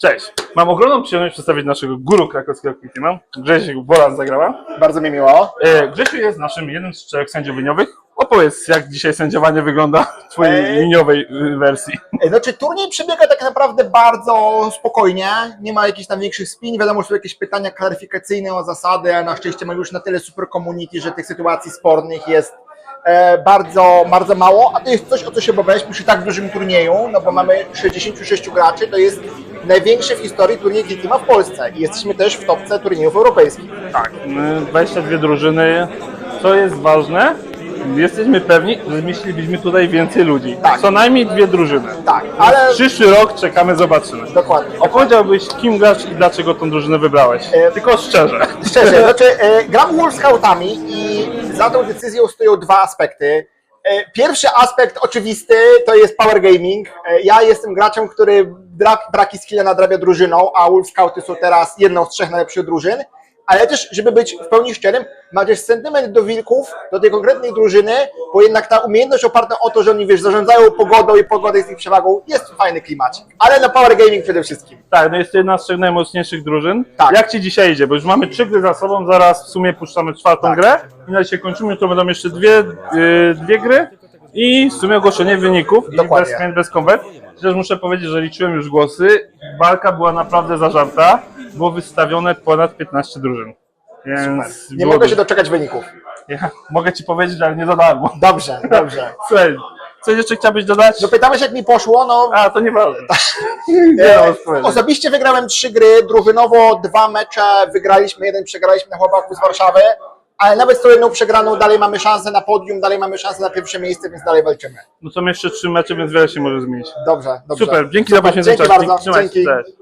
Cześć! Mam ogromną przyjemność przedstawić naszego guru krakowskiego teama. Grzesiu Wolan zagrała. Bardzo mi miło. E, Grzesiu jest naszym jednym z czterech sędziów liniowych. Opowiedz, jak dzisiaj sędziowanie wygląda w twojej Ej. liniowej y, wersji. E, Znaczy turniej przebiega tak naprawdę bardzo spokojnie, nie ma jakichś tam większych spin, wiadomo, że są jakieś pytania klaryfikacyjne o zasady, a na szczęście mamy już na tyle super community, że tych sytuacji spornych jest e, bardzo, bardzo mało, a to jest coś, o co się obawialiśmy przy tak dużym turnieju, no bo mamy 66 graczy, to jest największy w historii turniej Teama w Polsce i jesteśmy też w topce turniejów europejskich. Tak, my 22 drużyny. Co jest ważne? Jesteśmy pewni, że zmieścilibyśmy tutaj więcej ludzi. Tak. Co najmniej dwie drużyny. Tak, ale Przyszły rok czekamy, zobaczymy. dokładnie. Opowiedziałbyś, kim grasz i dlaczego tą drużynę wybrałeś? E, Tylko szczerze. Szczerze, znaczy e, gram Wolf Scoutami i za tą decyzją stoją dwa aspekty. E, pierwszy aspekt oczywisty to jest power gaming. E, ja jestem graczem, który brak, braki skilla nadrabia drużyną, a Wolf Scouty są teraz jedną z trzech najlepszych drużyn. Ale też, żeby być w pełni szczerym, ma też sentyment do wilków, do tej konkretnej drużyny, bo jednak ta umiejętność oparta o to, że oni wiesz, zarządzają pogodą i pogoda jest ich przewagą, jest fajny klimacik. Ale na power gaming przede wszystkim. Tak, no jest to jedna z trzech najmocniejszych drużyn. Tak. Jak Ci dzisiaj idzie? Bo już mamy trzy gry za sobą, zaraz w sumie puszczamy czwartą Tak. grę. I na dzisiaj kończymy, to będą jeszcze dwie, yy, dwie gry i w sumie ogłoszenie wyników. I Dokładnie. bez chęt, bez konwert. Chociaż muszę powiedzieć, że liczyłem już głosy. Walka była naprawdę zażarta. Było wystawione ponad 15 drużyn. Więc Nie było mogę się dużo. doczekać wyników. Ja mogę Ci powiedzieć, ale nie za darmo. Dobrze, dobrze. Słuchaj, coś jeszcze chciałbyś dodać? No pytałeś jak mi poszło, no A, to. Nie, e, no, spokojnie. osobiście wygrałem trzy gry, drużynowo dwa mecze wygraliśmy, jeden przegraliśmy na chłopaku z Warszawy, ale nawet z tą jedną przegraną dalej mamy szansę na podium, dalej mamy szansę na pierwsze miejsce, więc dalej walczymy. No są jeszcze trzy mecze, więc wiele się może zmienić. Dobrze, dobrze. Super, dzięki za poświęcenie Dzięki czasu. bardzo, Trzymaj się, dzięki. cześć.